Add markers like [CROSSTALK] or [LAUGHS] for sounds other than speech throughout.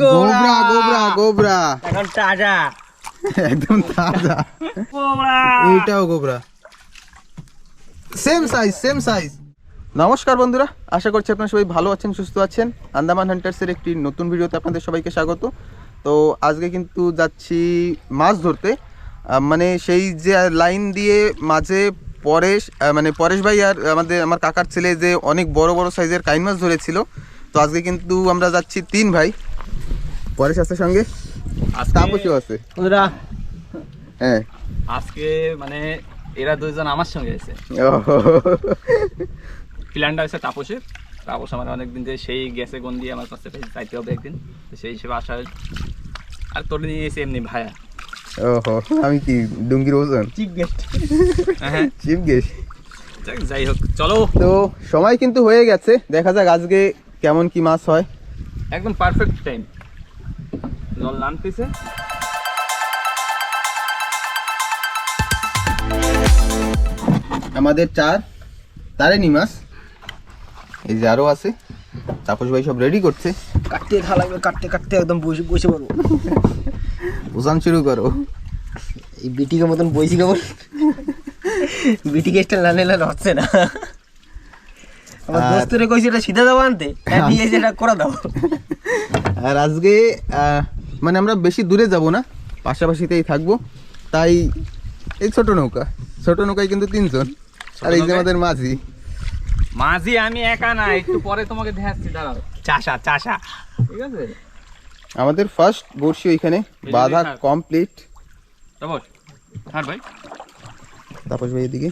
গোবরা গোবরা। গোবরা এখন তাজা। একদম তাজা। গোবরা। এইটাও গোবরা। সেম সাইজ সেম সাইজ নমস্কার বন্ধুরা আশা করছি আপনারা সবাই ভালো আছেন সুস্থ আছেন। আন্দামান হান্টার্সের একটি নতুন ভিডিওতে আপনাদের সবাইকে স্বাগত। তো আজকে কিন্তু যাচ্ছি মাছ ধরতে। মানে সেই যে লাইন দিয়ে মাঝে পরেশ মানে পরেশ ভাই আর আমাদের আমার কাকার ছেলে যে অনেক বড় বড় সাইজের কাইন মাছ ধরেছিল। তো আজকে কিন্তু আমরা যাচ্ছি তিন ভাই। পরেশ আছে সঙ্গে? তাপসও আছে। বন্ধুরা হ্যাঁ। আজকে মানে এরা দুইজন আমার সঙ্গে ওহো। প্ল্যানটা হয়েছে তাপসের তাপস আমার অনেকদিন যে সেই গ্যাসে গন দিয়ে আমার কাছে চাইতে হবে একদিন। সেই হিসেবে আসা হয়েছে। আর তোর নিয়ে এসে এমনি ভায়া। ওহো আমি কি ডুঙ্গির ওজন? চিপ গেস্ট হ্যাঁ চিপ গেস যাক, যাই হোক চলো। তো সময় কিন্তু হয়ে গেছে দেখা যাক আজকে কেমন কি মাছ হয়। একদম পারফেক্ট টাইম জল নামতেছে। আমাদের চার তারেনি মাছ এই যে আরও আছে। তাপস ভাই সব রেডি করছে। কাটতে খা লাগবে কাটতে কাটতে একদম বসে বসে পড়ব। ওজন শুরু করো। এই বিটিকে মতন বইছি কেমন বিটি গেস্টটা না নিলে হচ্ছে না। আমার আর- দোস্তরে কইছি এটা সিধা দাও আনতে। হ্যাঁ, নিয়ে এসে এটা করে দাও। আর আজকে আহ, মানে আমরা বেশি দূরে যাব না পাশাপাশিতেই থাকব। তাই এই ছোট নৌকা ছোট নৌকায় কিন্তু তিনজন আর এই যে আমাদের মাঝি। মাঝি আমি একা না একটু পরে তোমাকে দেখাচ্ছি দাঁড়াও। চাষা চাষা। ঠিক আছে? আমাদের ফার্স্ট বর্ষি ওইখানে বাধা কমপ্লিট তাপস হ্যাঁ ভাই। তাপস ভাই এদিকে।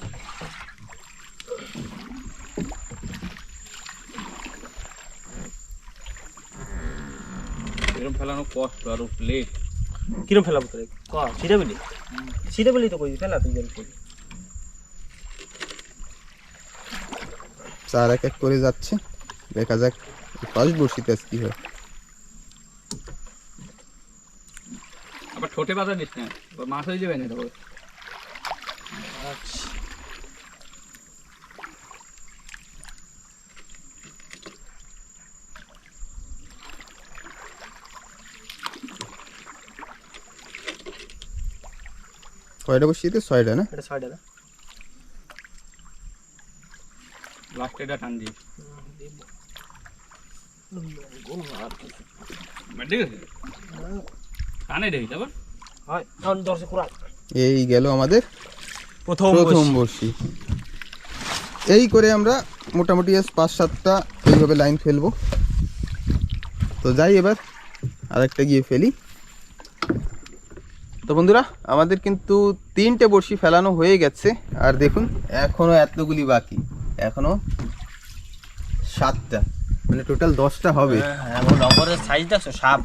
এরকম ফেলানো কষ্ট আর লেট কিরম ফেলাবো তোরে? ক বলি সিধা বলি তো কই ফেলা তুই কই চার এক এক করে যাচ্ছে। দেখা যাক ফার্স্ট বসিতে আজ কি হয়। আবার ঠোঁটে বাজার নিস না। মাছ হয়ে যাবে না তো কয়টা বর্ষিতে ছয়টা না? এটা ছয়টা না? লাস্টে এটা টান দিই হয় এই গেল আমাদের প্রথম প্রথম বর্ষি এই করে আমরা মোটামুটি পাঁচ সাতটা এইভাবে লাইন ফেলব। তো যাই এবার আরেকটা গিয়ে ফেলি। তো বন্ধুরা আমাদের কিন্তু তিনটে বড়শি ফেলানো হয়ে গেছে। আর দেখুন এখনও এতগুলি বাকি। এখনও সাতটা। মানে টোটাল দশটা হবে। এখন নম্বরের সাইজ দেখছ সাপ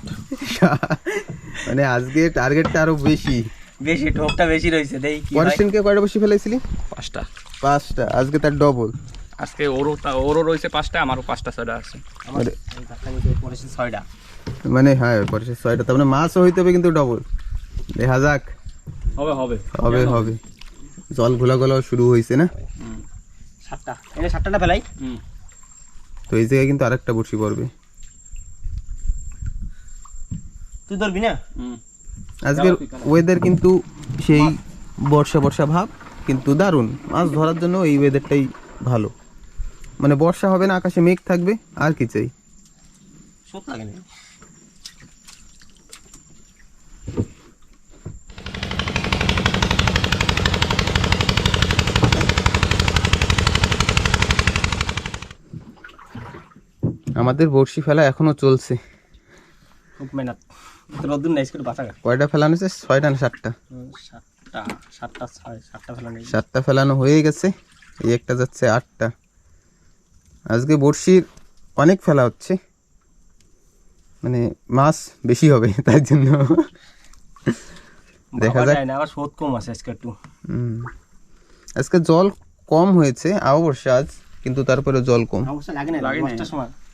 [LAUGHS] মানে আজকে টার্গেটটা আরও বেশি। বেশি ঠোকটা বেশি রয়েছে দেই কি পরের দিনকে কয়টা বসে ফেলাইছিলি? পাঁচটা। পাঁচটা। আজকে তার ডবল আজকে ওরও তা- ওরও রয়েছে পাঁচটা আমারও পাঁচটা ছটা আছে। আমার পড়েছে ছয়টা। মানে হ্যাঁ পরে ছয়টা। তার মানে মাছও হইতে হবে কিন্তু ডবল দেখা যাক। হবে হবে। হবে হবে। জল ঘোলা গলাও শুরু হয়েছে না? সাতটা। এনে সাতটাটা ফেলাই। তো এই জায়গায় কিন্তু আরেকটা বড়শি পড়বে। তুই ধরবি না? হুম। আজকের ওয়েদার কিন্তু সেই বর্ষা বর্ষা ভাব কিন্তু দারুণ। মাছ ধরার জন্য এই ওয়েদারটাই ভালো। মানে বর্ষা হবে না আকাশে মেঘ থাকবে আর কি চাই। লাগে না। আমাদের বড়শি ফেলা এখনও চলছে। খুব মেহনত। রোদ্দুর নাই করে বাঁচা কয়টা ফেলানো হয়েছে? ছয়টা না সাতটা? সাতটা সাতটা ছয় সাতটা ফেলা নেই। সাতটা ফেলানো হয়ে গেছে এই একটা যাচ্ছে আটটা। আজকে বড়শির অনেক ফেলা হচ্ছে। মানে মাছ বেশি হবে তার জন্য। দেখা যাক। যায় না আবার শোধ কম আছে আজকে একটু। হুম। আজকে জল কম হয়েছে অবশ্য আজ। কিন্তু তারপরে জল কম। অবশ্য লাগে না লাগে না।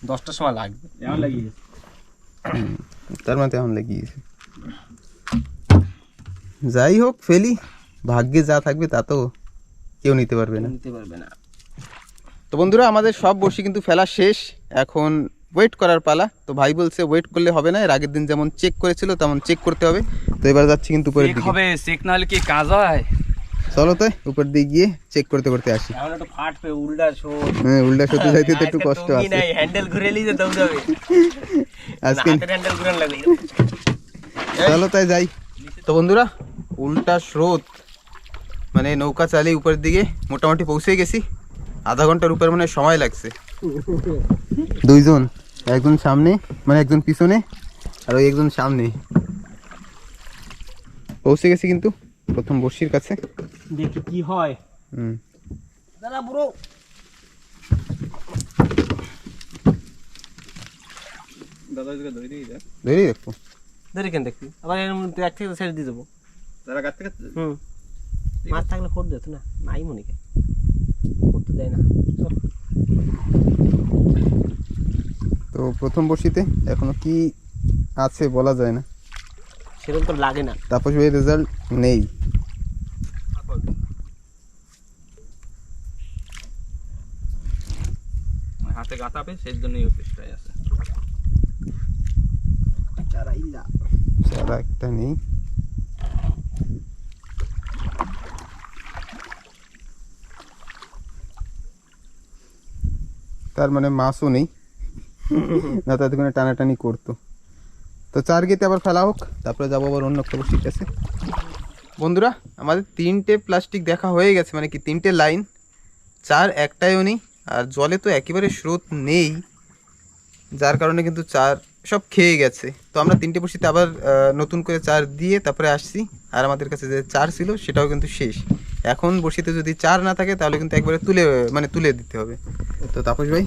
দশটার সময় লাগবে। তার মধ্যে এখন লেগিয়েছে যাই হোক ফেলি। ভাগ্যে যা থাকবে তা তো কেউ নিতে পারবে না। নিতে পারবে না। তো বন্ধুরা আমাদের সব বসি কিন্তু ফেলা শেষ। এখন ওয়েট করার পালা। তো ভাই বলছে ওয়েট করলে হবে না। এর আগের দিন যেমন চেক করেছিল তেমন চেক করতে হবে। তো এবার যাচ্ছি কিন্তু উপরের দিকে। হবে চেক না হলে কি কাজ হয়? চলো তাই উপর দিয়ে গিয়ে চেক করতে করতে আসি। এখন একটু ফাটবে উল্টা হ্যাঁ উল্টা যাইতে তো একটু কষ্ট আছে। নাই হ্যান্ডেল ঘুরে নিয়ে দৌড়াবে [LAUGHS] আজকে হ্যান্ডেল ঘুরে লাগবে। [LAUGHS] চলো তাই যাই। তো বন্ধুরা উল্টা স্রোত মানে নৌকা চালিয়ে উপরের দিকে মোটামুটি পৌঁছে গেছি। আধা ঘণ্টার উপর মানে সময় লাগছে। দুইজন একজন সামনে মানে একজন পিছনে আর ওই একজন সামনে। পৌঁছে গেছি কিন্তু। প্রথম বর্ষির কাছে। দেখি কি হয়। হুম। দাদা পুরো দাদা এদিকে ধরে দিয়ে দেখ ধরেই দেখো ধরে কেন দেখবি? আবার এর মধ্যে এক থেকে ছেড়ে দিয়ে দেবো। তারা কাটতে কাটতে হুম। মাছ থাকলে দিত না। নাই মনিকে করতে দেয় না। চল। তো প্রথম বর্ষিতে এখনও কি আছে বলা যায় না। সেরকম তো লাগে না। তাপস ভাই রেজাল্ট নেই। হাতে গাতাবে সেই জন্যই ওই চেষ্টায় আছে। সারা একটা নেই। তার মানে মাছও নেই। [LAUGHS] না তাদের কোনো টানাটানি করতো। তো চার গেতে আবার ফেলা হোক তারপরে যাব আবার অন্য একটা বসির আছে? বন্ধুরা আমাদের তিনটে প্লাস্টিক দেখা হয়ে গেছে মানে কি তিনটে লাইন চার একটাইও নেই। আর জলে তো একেবারে স্রোত নেই যার কারণে কিন্তু চার সব খেয়ে গেছে। তো আমরা তিনটে বসিতে আবার নতুন করে চার দিয়ে তারপরে আসছি। আর আমাদের কাছে যে চার ছিল সেটাও কিন্তু শেষ। এখন বসিতে যদি চার না থাকে তাহলে কিন্তু একবারে তুলে মানে তুলে দিতে হবে। তো তাপস ভাই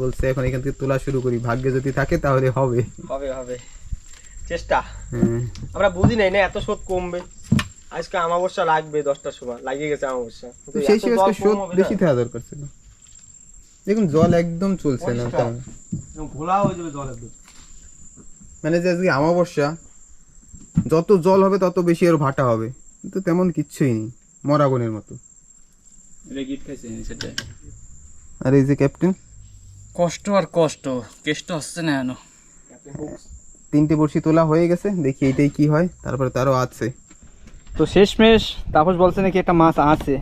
বলছে এখন এখান থেকে তোলা শুরু করি। ভাগ্যে যদি থাকে তাহলে হবে। হবে হবে। চেষ্টা। হ্যাঁ। আমরা বুঝি নাই না এত স্রোত কমবে। আজকে আমাবস্যা লাগবে দশটার সময়। লাগিয়ে গেছে আমাবস্যা। সেই স্রোত। বেশি থাকা দরকার ছিল। দেখুন জল একদম চলছে না। তেমন। ঘোলা হয়ে যাবে জল একদম। মানে যে আজকে আমাবস্যা যত জল হবে তত বেশি আর ভাটা হবে। কিন্তু তেমন কিচ্ছুই নেই মরাগনের মতো। এটা গিট খাইছে সেটাই আর এই যে ক্যাপ্টেন। কষ্ট আর কষ্ট কেষ্ট হচ্ছে না এনো তিনটে বড়শি তোলা হয়ে গেছে দেখি এটাই কি হয় তারপরে তারও আছে। তো শেষমেশ তাপস বলছে নাকি একটা মাছ আছে।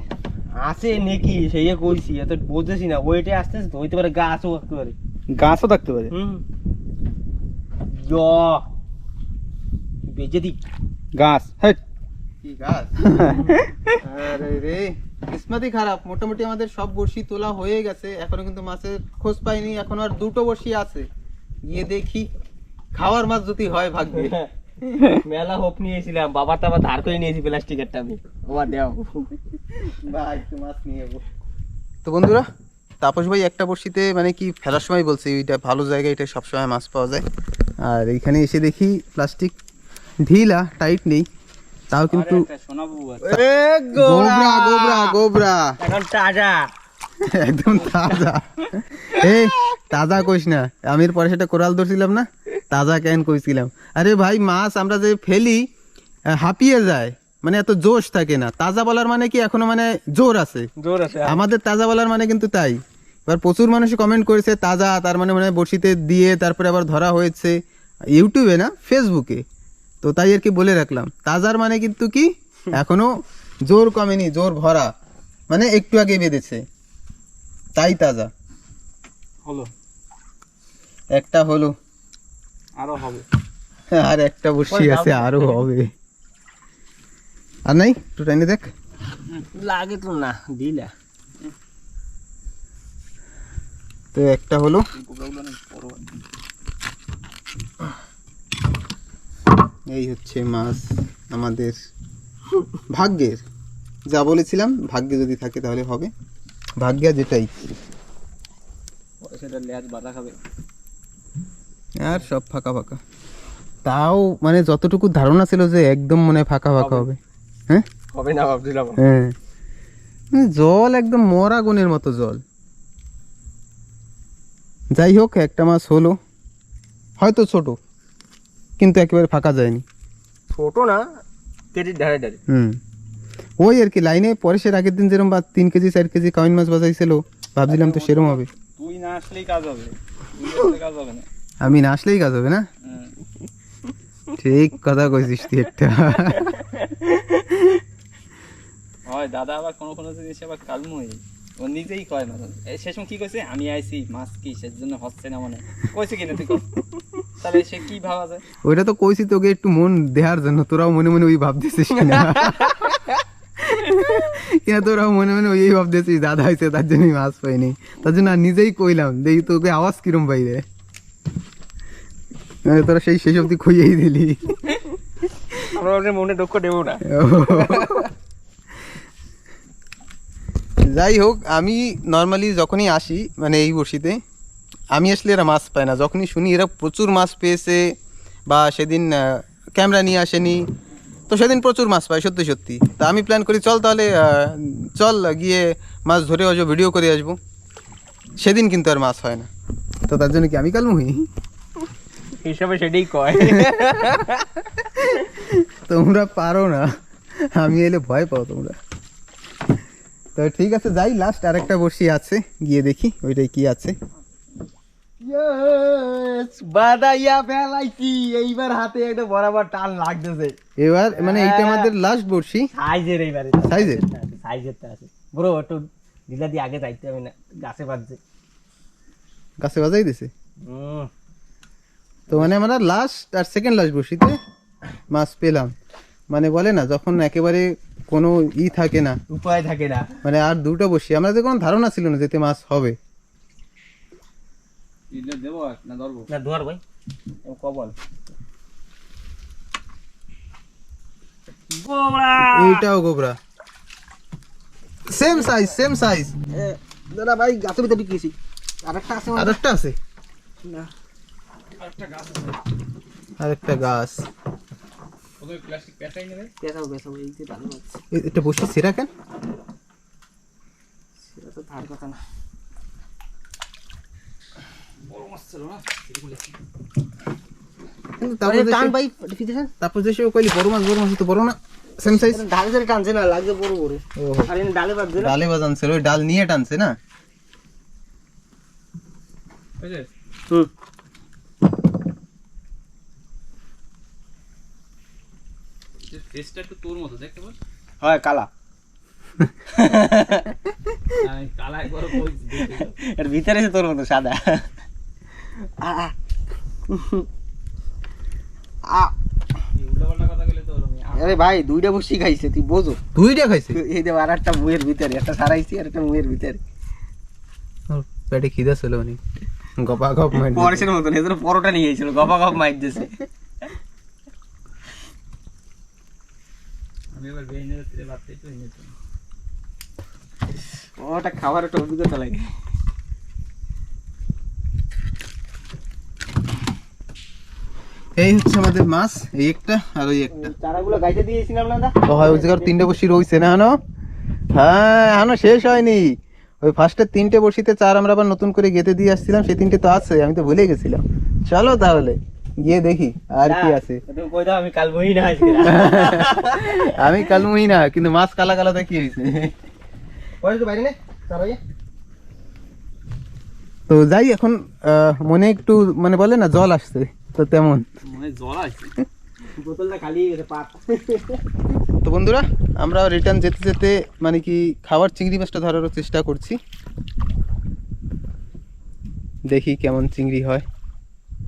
আছে নাকি? সেই কইছি এত বুঝতেছি না। ওইটাই আসতে আসতে হইতে পারে গাছও থাকতে পারে। গাছও থাকতে পারে? হুম। বেজে দি গাছ হ্যাঁ কি গাছ? আরে রে কিসমতই খারাপ। মোটামুটি আমাদের সব বড়শি তোলা হয়ে গেছে। এখনও কিন্তু মাছের খোঁজ পাইনি। এখন আর দুটো বড়শি আছে। গিয়ে দেখি। খাওয়ার মাছ যদি হয় ভাগ্যে। [LAUGHS] মেলা হোপ নিয়েছিলাম বাবার তো আবার ধার করে নিয়েছি প্লাস্টিকেরটা আমি। আমার দেও। একটু মাছ নিয়ে যাব তো বন্ধুরা তাপস ভাই একটা বড়শিতে মানে কি ফেলার সময় বলছে এটা ভালো জায়গা এটা সবসময় মাছ পাওয়া যায়। আর এখানে এসে দেখি প্লাস্টিক ঢিলা টাইট নেই। তাও কিন্তু গোবরা গোবরা গোবরা। এখন তাজা। একদম তাজা। এই তাজা কইস না আমি এর পরে সেটা কোরাল ধরছিলাম না। তাজা কেন কইছিলাম? আরে ভাই মাছ আমরা যে ফেলি হাঁপিয়ে যায়। মানে এত জোশ থাকে না। তাজা বলার মানে কি এখনও মানে জোর আছে? জোর আছে আমাদের তাজা বলার মানে কিন্তু তাই। এবার প্রচুর মানুষ কমেন্ট করেছে তাজা তার মানে মানে বড়শিতে দিয়ে তারপরে আবার ধরা হয়েছে। ইউটিউবে না? ফেসবুকে তো তাই আর কি বলে রাখলাম। তাজার মানে কিন্তু কি? এখনও জোর কমেনি জোর ভরা। মানে একটু আগে বেঁধেছে। তাই তাজা। হলো। একটা হলো। আরও হবে। আর একটা বসি আছে আরও হবে। আর নাই? একটু টাইনে দেখ। লাগে তো না দিলা তো একটা হলো। এই হচ্ছে মাছ আমাদের ভাগ্যের। যা বলেছিলাম ভাগ্যে যদি থাকে তাহলে হবে। ভাগ্যে যেটাই। সেটা লেজ বাধা খাবে। আর সব ফাঁকা ফাঁকা। তাও মানে যতটুকু ধারণা ছিল যে একদম মনে হয় ফাঁকা ফাঁকা হবে। হ্যাঁ? হবে না ভাবছিলাম। হ্যাঁ। মানে জল একদম মরা গুণের মতো জল। যাই হোক একটা মাছ হলো। হয়তো ছোট কিন্তু একেবারে ফাঁকা যায়নি। ছোট না কেজির ধারে ধারে। হুম। ওই আর কি লাইনে পরে পরেশের আগের দিন যেরকম বা তিন কেজি চার কেজি কাউন মাছ বাজাইছিল ভাবছিলাম তো সেরকম হবে। তুই না আসলেই কাজ হবে। কাজ হবে না। আমি না আসলেই কাজ হবে না? ঠিক কথা কইছিস তুই একটা। হয় দাদা আবার কোনো কোনো জিনিস আবার কালমুই ও নিজেই কয় না এই সে সময় কি কইছে? আমি আইছি মাছ কি সের জন্য হচ্ছে না মানে কইছে কিনা তুই তাহলে সে কি ভাবা যায়? ওইটা তো কইছি তোকে একটু মন দেহার জন্য তোরাও মনে মনে ওই ভাবতেছিস কিনা? কিনা তোরাও মনে মনে ওই ভাবতেছিস দাদা হয়েছে তার জন্য মাছ পাইনি। তার জন্য আর নিজেই কইলাম দেখি তোকে আওয়াজ কিরম বাইরে মানে তোরা সেই শেষ অব্দি খুইয়েই দিলি। আমরা ওদের মনে দুঃখ দেবো না। যাই হোক আমি নর্মালি যখনই আসি মানে এই বড়শিতে আমি আসলে এরা মাছ পায় না। যখনই শুনি এরা প্রচুর মাছ পেয়েছে বা সেদিন ক্যামেরা নিয়ে আসেনি তো সেদিন প্রচুর মাছ পায় সত্যি সত্যি। তা আমি প্ল্যান করি চল তাহলে চল গিয়ে মাছ ধরে আসব ভিডিও করে আসব। সেদিন কিন্তু আর মাছ হয় না। তো তার জন্য কি আমি কাল মুহি? হিসাবে সেটাই কয়। তোমরা পারো না। আমি এলে ভয় পাও তোমরা। তো ঠিক আছে যাই লাস্ট আরেকটা বসি আছে গিয়ে দেখি ওইটাই কি আছে। বাদাইয়া ফেলাইছি এইবার হাতে একটা বরাবর টান লাগতেছে। এবার মানে এইটা আমাদের লাস্ট সাইজের এইবারে। সাইজের? সাইজেরটা আছে। একটু দিয়ে আগে যাইতে হবে না গাছে বাজছে। গাছে বাজাই দিছে? হুম। তো মানে আমরা লাস্ট আর সেকেন্ড লাস্ট বর্ষিতে মাছ পেলাম। মানে বলে না যখন একেবারে কোনো ই থাকে না উপায় থাকে না। মানে আর দুটো বসি আমাদের কোনো ধারণা ছিল না যেতে মাছ হবে। আর না ধরবো? না দুয়ার ভাই। কবল। এইটাও গোবরা। সেম সাইজ সেম সাইজ দাদা ভাই গাছের ভিতরে আরেকটা আছে আর একটা আছে? না। আর একটা গাছ। এটা বসি সেরা কেন? সেটা তো কথা না। তারপর যে কইলি বড় মাছ বড় মাছ তো বড় না। সেম সাইজ ধারে ধারে টানছে না লাগছে বড় বড়। আর এনে ডালে ডালে বাজান ওই ডাল নিয়ে টানছে না? হুম। ফেসটা একটু তোর মতো হয় কালা। আমি কালা একবার এর ভিতরে তোর মতো সাদা। আ আ। আ। উল্টা পাল্টা কথা বলে তো ওরকমই। আরে ভাই দুইটা বসি খাইছে তুই বোঝো। দুইটা খাইছে? এই যে আর একটা মুয়ের ভিতরে একটা সারাইছি আর একটা মুয়ের ভিতরে। ওর পেটে খিদা ছিল অনেক গপা গপ মার পরশের মতন এদের পরোটা নিয়ে গেছিল গপা গপ মাইর দিয়েছে আমি এবার ভাবতে ওটা খাবার একটা অভিজ্ঞতা লাগে। এই হচ্ছে আমাদের মাছ এই একটা আর ওই একটা। চারাগুলো গাইতে দিয়েছিলাম না তো হয় ওই জায়গার তিনটে বসি রয়েছে না এখনও হ্যাঁ এখনও শেষ হয়নি। ওই ফার্স্টের তিনটে বসিতে চার আমরা আবার নতুন করে গেতে দিয়ে আসছিলাম সেই তিনটে তো আছে আমি তো ভুলে গেছিলাম। চলো তাহলে। গিয়ে দেখি আর কি আছে। তুমি কই দাও আমি কাল বই না [LAUGHS] আমি না কিন্তু মাছ কালা কালাতে কি হয়েছে তো যাই এখন আহ, মনে একটু মানে বলে না জল আসছে তো তেমন। জল হয়ে পাত তো বন্ধুরা আমরা রিটার্ন যেতে যেতে মানে কি খাবার চিংড়ি মাছটা ধরারও চেষ্টা করছি। দেখি কেমন চিংড়ি হয়।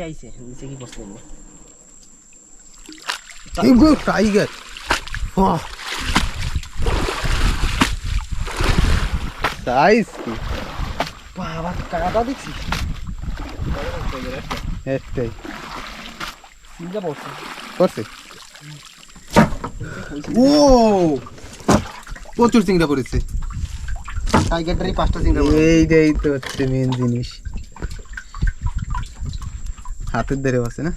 আইছে নিচে কি বসতে টাইগার সাইজ কি? বাবা কাটা দেখছি একটাই চিন্তা পড়ছে করছে? ও! প্রচুর চিংড়া পড়েছে টাইগারটারই পাঁচটা চিংড়া এইটাই তো হচ্ছে মেন জিনিস। হাতের ধারেও আছে না?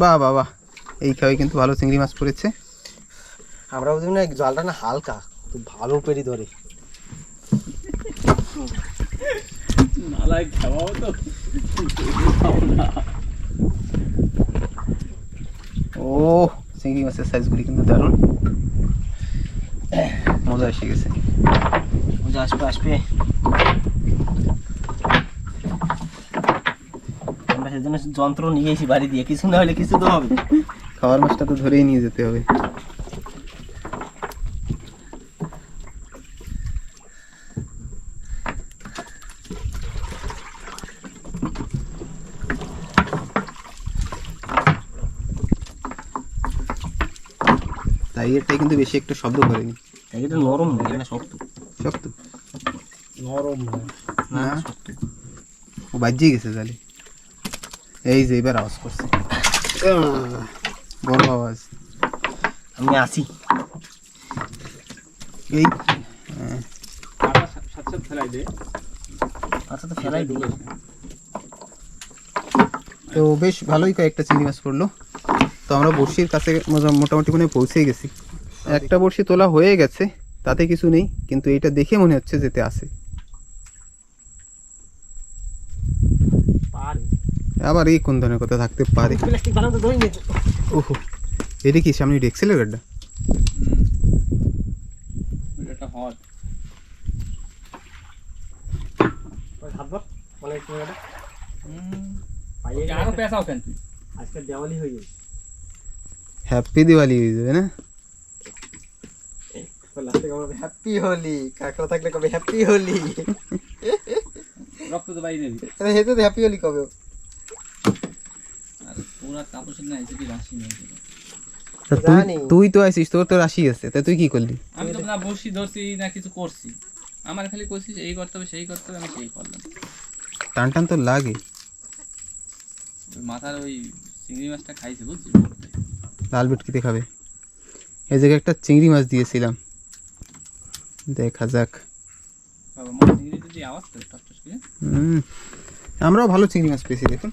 বাহ বাহ বাহ। এই খাওয়াই কিন্তু ভালো চিংড়ি মাছ পড়েছে। আমরা বুঝি না জলটা না হালকা তো ভালো পেরি ধরে। নালায় খাওয়াও তো। ও চিংড়ি মাছের সাইজগুলি কিন্তু দারুণ। মজা এসে গেছে। মজা আসবে আসবে আমরা সেজন্য যন্ত্র নিয়ে এসি বাড়ি দিয়ে কিছু না হলে কিছু তো হবে। খাওয়ার মাছটা তো ধরেই নিয়ে যেতে হবে। তাই এটাই কিন্তু বেশি একটা শব্দ করেনি। এটা নরম না শক্ত। শক্ত? নরম না? ও বাজিয়ে গেছে তাহলে। এই যে এবার আওয়াজ করছে। বড় আওয়াজ। আমি আসি। এই দে আচ্ছা তো বেশ ভালোই কয়েকটা চিংড়ি মাছ পড়ল। তো আমরা বড়শির কাছে মোটামুটি মানে পৌঁছেই গেছি। একটা বড়শি তোলা হয়ে গেছে, তাতে কিছু নেই, কিন্তু এটা দেখে মনে হচ্ছে যেতে আছে পারে আবার এই কোন ধরনের কথা থাকতে পারে। ওহো এটা কি সামনে মানে হয়ে গেছে হ্যাপি দিওয়ালি হয়ে যাবে না? হ্যাপি হোলি কাকড়া থাকলে কবে হ্যাপি হোলি রক্ত তো বাইরে। হেতে হ্যাপি হোলি কবে আর তোর আর তাপসের না এসে কি রাশি নেই তোর। তা তুই তো আছিস তোর তো রাশি আছে তা তুই কি করলি? আমি তো না বসি ধরছি না কিছু করছি। আমার খালি এই করতে হবে সেই করতে হবে আমি সেই করলাম। টান টান তো লাগে। মাথার ওই চিংড়ি মাছটা খাইছে বুঝছিস? লাল বিটকিতে খাবে। এই জায়গায় একটা চিংড়ি মাছ দিয়েছিলাম। দেখা যাক। আমরাও ভালো চিংড়ি মাছ পেয়েছি দেখুন।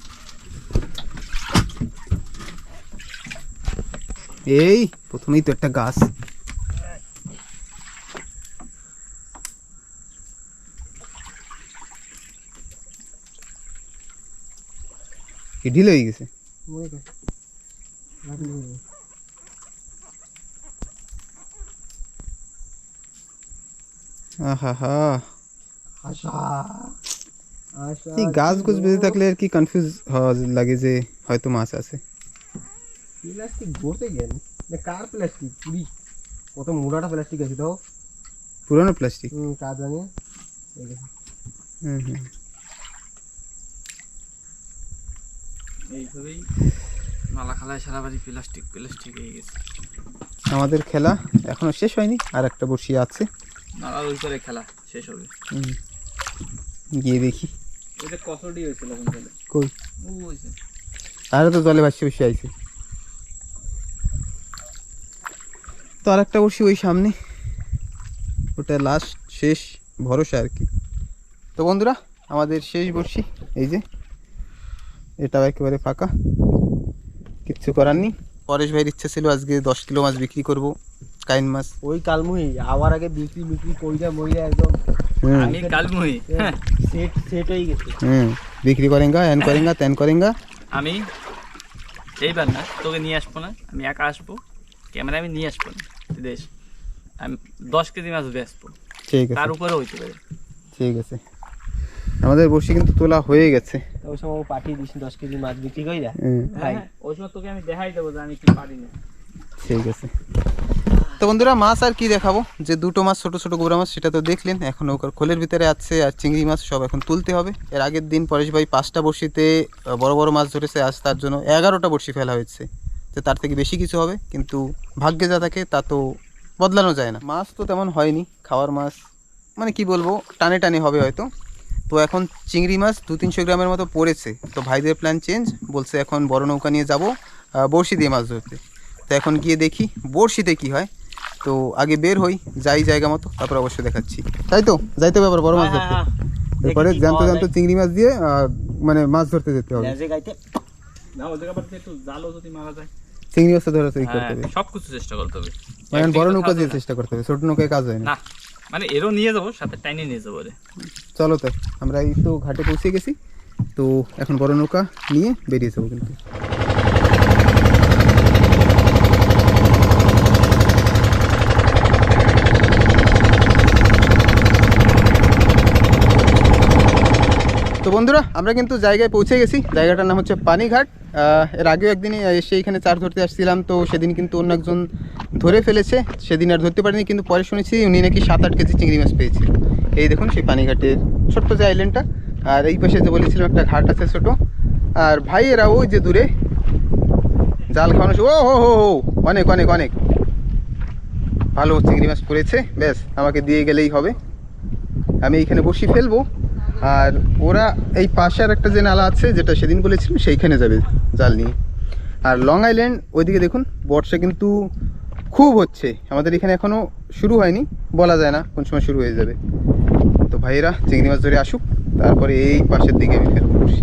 এই প্রথমেই তো একটা গাছ কি ঢিল হয়ে গেছে আহা হা আশা আশা এই গাছ গুছ বেঁধে থাকলে আর কি কনফিউজ হওয়া লাগে যে হয়তো মাছ আছে। প্লাস্টিক ভরতে গেল। কার প্লাস্টিক? পুরি। কত মোড়াটা প্লাস্টিক আছে তো পুরনো প্লাস্টিক? হুম কাজ জানি? হুম হুম। এইভাবেই মালা খালায় সারা বাড়ি প্লাস্টিক প্লাস্টিক হয়ে গেছে। আমাদের খেলা এখনও শেষ হয়নি আর একটা বসিয়ে আছে। নালা ওই করে খেলা শেষ হবে। হুম। গিয়ে দেখি। ওইটা কসডি হয়েছিল কোন ছেলে কই? ও হয়েছে। তো জলে ভাসছে বসে আইছে। তো আর একটা বসি ওই সামনে। ওটা লাস্ট শেষ ভরসা আর কি। তো বন্ধুরা আমাদের শেষ বর্ষি এই যে এটাও একেবারে ফাঁকা। কিচ্ছু করার নেই। পরেশ ভাইয়ের ইচ্ছা ছিল আজকে দশ কিলো মাছ বিক্রি করব কাইন মাছ। ওই কালমুহি আবার আগে বিক্রি বিক্রি কইরা মইরা একদম আমি কালমুহি হ্যাঁ সেট সেট হয়ে গেছে। হুম। বিক্রি করেঙ্গা এন করেঙ্গা তেন করেঙ্গা। আমি এইবার না তোকে নিয়ে আসব না আমি একা আসব। ক্যামেরা আমি নিয়ে আসব। না দেশ। আমি দশ কেজি মাছ বেচবো। ঠিক আছে। তার উপরে হইতে পারে। ঠিক আছে। আমাদের বসি কিন্তু তোলা হয়ে গেছে। ওই সময় ও পাঠিয়ে দিস দশ কেজি মাছ বিক্রি করি না ভাই। হ্যাঁ, ওই সময় তোকে আমি দেখাই দেবো যে আমি কি পারি না। ঠিক আছে। তো বন্ধুরা মাছ আর কি দেখাবো? যে দুটো মাছ ছোট ছোট গোবরা মাছ সেটা তো দেখলেন। এখন ওকার খোলের ভিতরে আছে আর চিংড়ি মাছ সব এখন তুলতে হবে। এর আগের দিন পরেশ ভাই পাঁচটা বড়শিতে বড় বড় মাছ ধরেছে। আজ তার জন্য এগারোটা বড়শি ফেলা হয়েছে। যে তার থেকে বেশি কিছু হবে কিন্তু ভাগ্যে যা থাকে তা তো বদলানো যায় না। মাছ তো তেমন হয়নি খাওয়ার মাছ মানে কি বলব টানে টানে হবে হয়তো। তো এখন চিংড়ি মাছ দু তিনশো গ্রামের মতো পড়েছে। তো ভাইদের প্ল্যান চেঞ্জ বলছে এখন বড় নৌকা নিয়ে যাব বড়শি দিয়ে মাছ ধরতে। তো এখন গিয়ে দেখি বড়শিতে কি হয়। তো আগে বের হই যাই জায়গা মতো তারপর অবশ্যই দেখাচ্ছি। তাই তো? যাইতে হবে আবার বড় মাছ ধরতে। এরপরে জ্যান্ত জ্যান্ত চিংড়ি মাছ দিয়ে মানে মাছ ধরতে যেতে হবে। জালও যদি মারা যায়। চিংড়ি মাছটা ধরা তৈরি করতে হবে। সব কিছু চেষ্টা করতে হবে। মানে বড় নৌকা দিয়ে চেষ্টা করতে হবে ছোট নৌকায় কাজ হয় না। না মানে এরও নিয়ে যাব সাথে টাইনে নিয়ে যাব রে চলো তো আমরা এই তো ঘাটে পৌঁছে গেছি। তো এখন বড় নৌকা নিয়ে বেরিয়ে যাব কিন্তু। তো বন্ধুরা, আমরা কিন্তু জায়গায় পৌঁছে গেছি। জায়গাটার নাম হচ্ছে পানিঘাট। এর আগেও একদিন এসে এখানে চার ধরতে আসছিলাম, তো সেদিন কিন্তু অন্য একজন ধরে ফেলেছে। সেদিন আর ধরতে পারিনি, কিন্তু পরে শুনেছি উনি নাকি সাত আট কেজি চিংড়ি মাছ পেয়েছে। এই দেখুন, সেই পানিঘাটের ছোট্ট যে আইল্যান্ডটা আর এই পাশে যে বলেছিলাম, একটা ঘাট আছে ছোট। আর ভাই এরা ওই যে দূরে, জাল খাওয়ানো ও, হো হো হো, অনেক অনেক অনেক। ভালো চিংড়ি মাছ পড়েছে, ব্যাস, আমাকে দিয়ে গেলেই হবে। আমি এইখানে বসি ফেলব। আর ওরা এই পাশে আর একটা যে নালা আছে, যেটা সেদিন বলেছিলাম, সেইখানে যাবে জাল নিয়ে। আর লং আইল্যান্ড ওইদিকে দেখুন, বর্ষা কিন্তু খুব হচ্ছে। আমাদের এখানে এখনও শুরু হয়নি, বলা যায় না কোন সময় শুরু হয়ে যাবে। তো ভাইয়েরা, চিংড়ি মাছ ধরে আসুক, তারপরে এই পাশের দিকে আমি ফেলব বসি।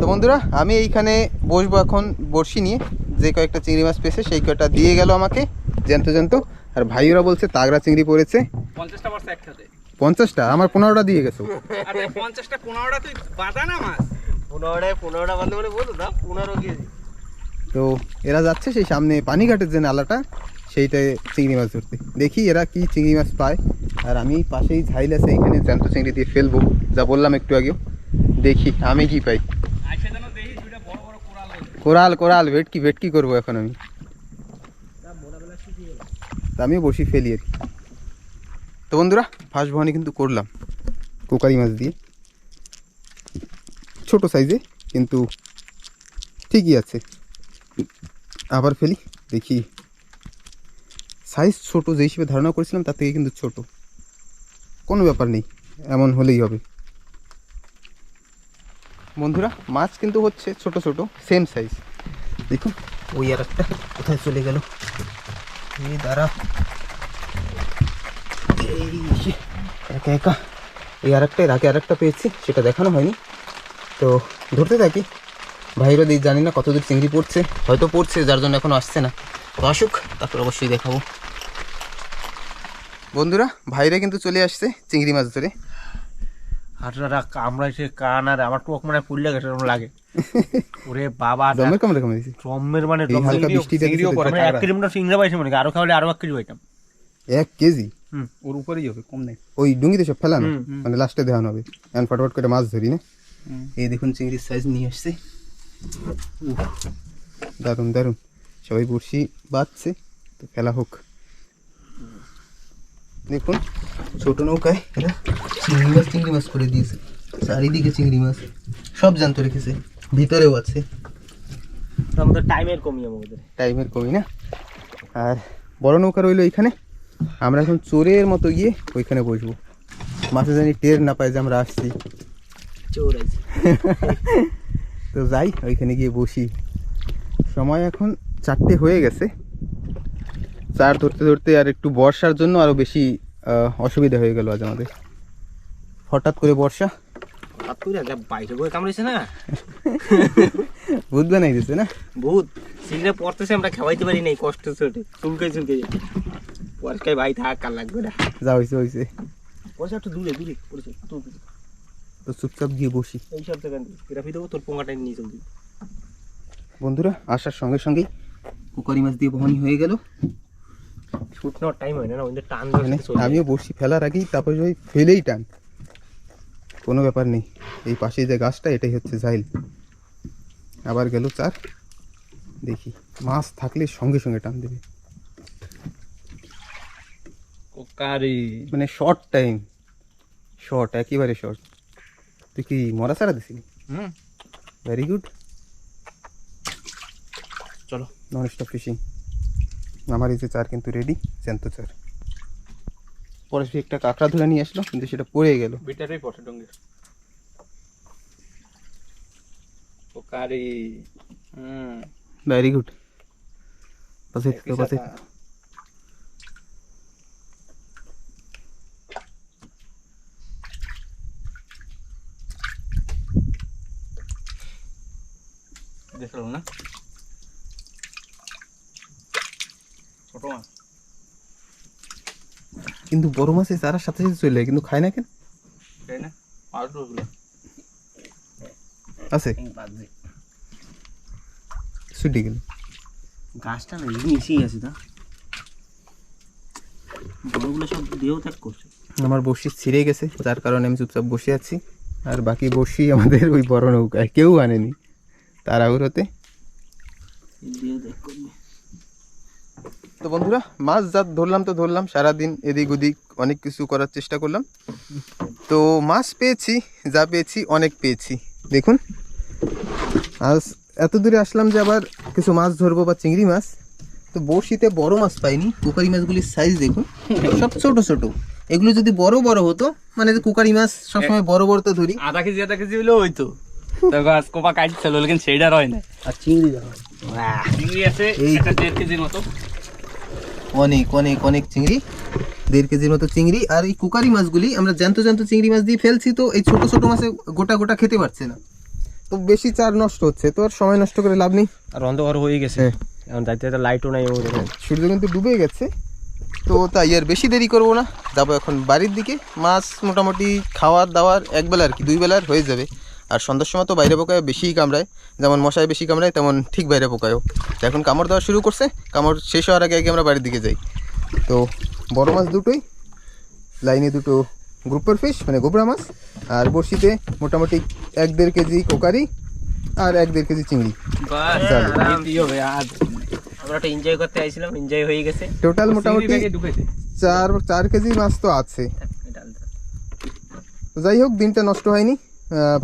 তো বন্ধুরা, আমি এইখানে বসবো এখন বড়শি নিয়ে। যে কয়েকটা চিংড়ি মাছ পেয়েছে, সেই কয়েকটা দিয়ে গেল আমাকে, জ্যান্ত জ্যান্ত। আর ভাইয়েরা বলছে, তাগড়া চিংড়ি পড়েছে। পঞ্চাশটা একসাথে। পঞ্চাশটা? আমার পনেরোটা দিয়ে গেছো। আরে পঞ্চাশটা পনেরোটা তুই বাঁধা না মাছ। পনেরোটায় পনেরোটা বান্ধব বলে বলতো না পনেরো কেজি তো এরা যাচ্ছে সেই সামনে পানিঘাটের যে নালাটা সেইটায় চিংড়ি মাছ ধরতে। দেখি এরা কি চিংড়ি মাছ পায়। আর আমি পাশেই ঝাইল আছে এইখানে জ্যান্ত চিংড়ি দিয়ে ফেলব। যা বললাম একটু আগেও। দেখি আমি কি পাই। আইসে যেন দেখি দুইটা বড় বড় কোরাল কোরাল কোরাল ভেটকি ভেটকি করব এখন আমি। তা আমিও বসি ফেলি আর কি। তো বন্ধুরা ফার্স্ট ভবানি কিন্তু করলাম কোকারি মাছ দিয়ে। ছোট সাইজে, কিন্তু ঠিকই আছে। আবার ফেলি, দেখি। সাইজ ছোট যে হিসেবে ধারণা করেছিলাম, তার থেকে কিন্তু ছোট। কোনো ব্যাপার নেই, এমন হলেই হবে। বন্ধুরা, মাছ কিন্তু হচ্ছে ছোট ছোট সেম সাইজ দেখুন, ওই আর একটা কোথায় চলে গেল? এই দাঁড়া। একা একা এই আর একটা এর আগে আর একটা পেয়েছি সেটা দেখানো হয়নি। তো ধরতে থাকি। ভাইরা দিই জানি না কতদূর চিংড়ি পড়ছে হয়তো পড়ছে যার জন্য এখন আসছে না। তো আসুক তারপর অবশ্যই দেখাবো। বন্ধুরা ভাইরা কিন্তু চলে আসছে চিংড়ি মাছ ধরে। আর আমরা কামড়াইছে কান আর আমার টক মানে পুড়লে গেছে লাগে। [LAUGHS] ওরে বাবা জমের কামড়ে কামড়ে দিয়েছি জম্মের মানে হালকা বৃষ্টিটা দিচ্ছে তো আমরা এক কেজি মতো সিংড়া পাইছি মনে আরও খাওয়ালে আরও এক কেজি পাইতাম। এক কেজি? ওর উপরেই হবে কম নেই। ওই ডুঙ্গিতে সব ফেলানো? মানে লাস্টে দেখানো হবে। এখন ফটাফট করে মাছ ধরি না। এই দেখুন চিংড়ির সাইজ নিয়ে আসছে। উফ, দারুণ দারুণ। সবাই বড়শি বাঁধছে তো খেলা হোক। দেখুন। ছোট নৌকায় এরা চিংড়ি মাছ চিংড়ি মাছ করে দিয়েছে। চারিদিকে চিংড়ি মাছ। সব জানতো রেখেছে। ভিতরেও আছে। আমাদের টাইমের কমি আমাদের টাইমের কমি না? আর বড় নৌকা রইল এইখানে আমরা এখন চোরের মতো গিয়ে ওইখানে বসবো। মাছে জানি টের না পাই যে আমরা আসছি। চোর আছে। [LAUGHS] তো যাই ওইখানে গিয়ে বসি। সময় এখন চারটে হয়ে গেছে। চার ধরতে ধরতে আর একটু বর্ষার জন্য আরও বেশি অসুবিধা হয়ে গেল আজ আমাদের। হঠাৎ করে বর্ষা। বাইরে [LAUGHS] না? ভূত বানাই দিচ্ছে না? বহুত সিংড়া পড়তেছে আমরা খাওয়াইতে পারি নাই কষ্ট চুলকে চুলকে পরিষ্কার ভাই থাক কাল লাগবে না। যা হয়েছে হয়েছে পয়সা একটু দূরে দূরে পড়েছে তো চুপচাপ গিয়ে বসি। এই সব জায়গা গ্রাফি দেবো তোর পোঙাটা নিয়ে চলবি বন্ধুরা আসার সঙ্গে সঙ্গে কুকারি মাছ দিয়ে বহনি হয়ে গেল। শুট নেওয়ার টাইম হয় না না ওদের টান আমিও বসি ফেলার আগেই তারপরে ওই ফেলেই টান। কোনো ব্যাপার নেই। এই পাশে যে গাছটা এটাই হচ্ছে ঝাইল। আবার গেল চার। দেখি মাছ থাকলে সঙ্গে সঙ্গে টান দেবে। কোকারি মানে শর্ট টাইম শর্ট একেবারে শর্ট তুই কি মরা ছাড়া দিছিলি? হুম। ভেরি গুড চলো। নন স্টপ ফিশিং আমার এই যে চার কিন্তু রেডি জ্যান্ত চার। পরে সে একটা কাঁকড়া ধরে নিয়ে আসলো কিন্তু সেটা পড়ে গেল। বিটারই পটে ডঙ্গের। ও কারি। হুম। ভেরি গুড পাশে পাশে দেখলাম না। ছোট মাছ। কিন্তু বড় মাছে তারা সাথে সাথে চলে কিন্তু খায় না কেন? তাই না। আর আছে? ছুটি গেল। গাছটা না এসেই আছে তা। বড়গুলো সব দেহ ত্যাগ করছে। আমার বসি ছিঁড়ে গেছে যার কারণে আমি চুপচাপ বসে আছি। আর বাকি বসি আমাদের ওই বড় নৌকায় কেউ আনেনি। তাড়াহুড়োতে। তো বন্ধুরা মাছ যা ধরলাম তো ধরলাম সারাদিন এদিক ওদিক অনেক কিছু করার চেষ্টা করলাম। তো মাছ পেয়েছি যা পেয়েছি অনেক পেয়েছি। দেখুন আজ এত দূরে আসলাম যে আবার কিছু মাছ ধরবো বা চিংড়ি মাছ। তো বড়শিতে বড় মাছ পাইনি কুকারি মাছগুলির সাইজ দেখুন সব ছোট ছোট। এগুলো যদি বড় বড় হতো মানে কুকারি মাছ সবসময় বড় বড় তো ধরি। আধা কেজি আধা কেজি হলেও হইতো। তো গাছ কোপা কাটছিল লেকিন সেইটা রয় না। আর চিংড়ি দেখো চিংড়ি আছে একটা দেড় কেজির মতো। অনেক অনেক অনেক চিংড়ি। দেড় কেজির মতো চিংড়ি। আর এই কুকারি মাছগুলি আমরা জ্যান্ত জ্যান্ত চিংড়ি মাছ দিয়ে ফেলছি তো এই ছোট ছোট মাছে গোটা গোটা খেতে পারছে না। তো বেশি চার নষ্ট হচ্ছে তো আর সময় নষ্ট করে লাভ নেই। আর অন্ধকার হয়ে গেছে। হ্যাঁ। এখন যাইতে যাইতে লাইটও নাই ও দেখেন সূর্য কিন্তু ডুবে গেছে। তো তাই আর বেশি দেরি করব না। যাব এখন বাড়ির দিকে। মাছ মোটামুটি খাওয়ার দাওয়ার এক বেলা আর কি দুই বেলার হয়ে যাবে। আর সন্ধ্যার সময় তো বাইরে পোকায় বেশিই কামড়ায়। যেমন মশায় বেশি কামড়ায় তেমন ঠিক বাইরে পোকায়ও। তো এখন কামড় দেওয়া শুরু করছে কামড় শেষ হওয়ার আগে আগে আমরা বাড়ির দিকে যাই। তো বড় মাছ দুটোই লাইনে দুটো গ্রুপের ফিশ মানে গোবরা মাছ আর বড়শিতে মোটামুটি এক দেড় কেজি কোকারি আর এক দেড় কেজি চিংড়ি। বাস চলো। এই হবে আজ আমরা একটা এনজয় করতে আইছিলাম এনজয় হয়ে গেছে। টোটাল মোটামুটি চার চার কেজি মাছ তো আছে। যাই হোক দিনটা নষ্ট হয়নি।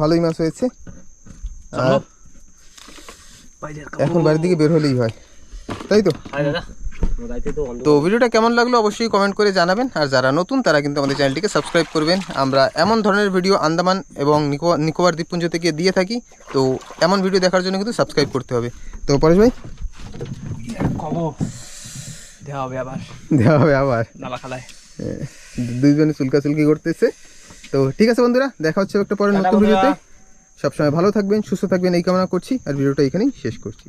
ভালোই মাছ হয়েছে। আর এখন বাড়ির দিকে বের হলেই হয়। তাই তো? তো ভিডিওটা কেমন লাগল অবশ্যই কমেন্ট করে জানাবেন। আর যারা নতুন তারা কিন্তু আমাদের চ্যানেলটিকে সাবস্ক্রাইব করবেন। আমরা এমন ধরনের ভিডিও আন্দামান এবং নিকো নিকোবর দ্বীপপুঞ্জ থেকে দিয়ে থাকি। তো এমন ভিডিও দেখার জন্য কিন্তু সাবস্ক্রাইব করতে হবে। তো পরেশ ভাই? দেওয়া হবে আবার। দেওয়া হবে আবার। দুইজনে চুলকাচুলকি করতেছে। তো ঠিক আছে বন্ধুরা দেখা হচ্ছে একটা পরে নতুন ভিডিওতে। সবসময় ভালো থাকবেন সুস্থ থাকবেন এই কামনা করছি। আর ভিডিওটা এখানেই শেষ করছি।